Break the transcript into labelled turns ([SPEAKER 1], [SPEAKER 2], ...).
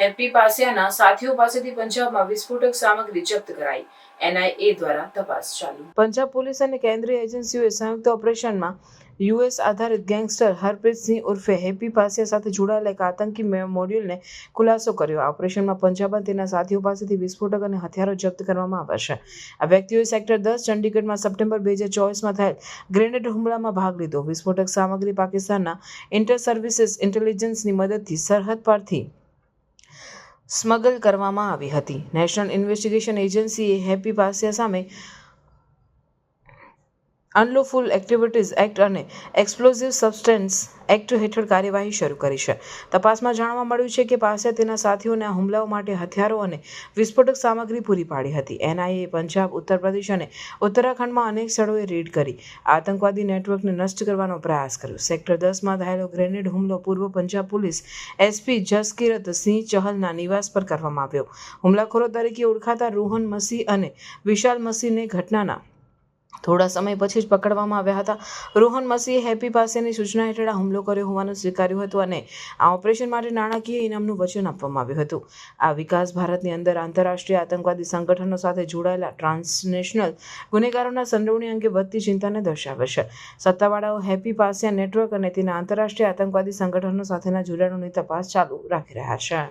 [SPEAKER 1] Happy પાસિયાના સાથીઓ પાસેથી પંજાબમાં વિસ્ફોટક સામગ્રી જપ્ત કરાઈ. એનઆઈએ દ્વારા તપાસ ચાલુ. પંજાબ પોલીસ અને કેન્દ્રીય એજન્સીઓએ સંયુક્ત ઓપરેશનમાં યુએસ આધારિત ગેંગસ્ટર હરપ્રીત સિંહ ઉર્ફે હેપી પાસિયા સાથે જોડાયેલા એક આતંકી મોડ્યુલને ખુલાસો કર્યો. આ ઓપરેશનમાં પંજાબમાં તેના સાથીઓ પાસેથી વિસ્ફોટક અને હથિયારો જપ્ત કરવામાં આવ્યા છે. આ વ્યક્તિઓએ સેક્ટર દસ, ચંડીગઢમાં સપ્ટેમ્બર બે હજાર ચોવીસમાં થયેલ ગ્રેનેડ હુમલામાં ભાગ લીધો. વિસ્ફોટક સામગ્રી પાકિસ્તાનના ઇન્ટર સર્વિસીસ ઇન્ટેલિજન્સની મદદથી સરહદ પરથી સ્મગલ કરવામાં આવી હતી. નેશનલ ઇન્વેસ્ટિગેશન એજન્સીએ હેપી પાસિયા સામે અનલોફુલ એક્ટિવિટીઝ એક્ટ અને એક્સપ્લોઝિવ સબસ્ટેન્સ એક્ટ હેઠળ કાર્યવાહી શરૂ કરી છે. તપાસમાં જાણવા મળ્યું છે કે પાસે તેના સાથીઓને હુમલાઓ માટે હથિયારો અને વિસ્ફોટક સામગ્રી પૂરી પાડી હતી. એનઆઈએ પંજાબ ઉત્તર પ્રદેશ અને ઉત્તરાખંડમાં અનેક સ્થળોએ રેડ કરી. આતંકવાદી નેટવર્કને નષ્ટ કરવાનો પ્રયાસ કર્યો. સેક્ટર દસમાં થયેલો ગ્રેનેડ હુમલો પૂર્વ પંજાબ પોલીસ એસપી જસકિરત સિંહ ચહલના નિવાસ પર કરવામાં આવ્યો. હુમલાખોરો તરીકે ઓળખાતા રોહન મસી અને વિશાલ મસીને ઘટનાના થોડા સમય પછી જ પકડવામાં આવ્યા હતા. રોહન મસીએ હેપી પાસેની સૂચના હેઠળ આ હુમલો કર્યો હોવાનું સ્વીકાર્યું હતું અને આ ઓપરેશન માટે નાણાકીય ઇનામનું વચન આપવામાં આવ્યું હતું. આ વિકાસ ભારતની અંદર આંતરરાષ્ટ્રીય આતંકવાદી સંગઠનો સાથે જોડાયેલા ટ્રાન્સનેશનલ ગુનેગારોના સંડોવણી અંગે વધતી ચિંતાને દર્શાવે છે. સત્તાવાળાઓ હેપી પાસિયા નેટવર્ક અને તેના આંતરરાષ્ટ્રીય આતંકવાદી સંગઠનો સાથેના જોડાણોની તપાસ ચાલુ રાખી રહ્યા છે.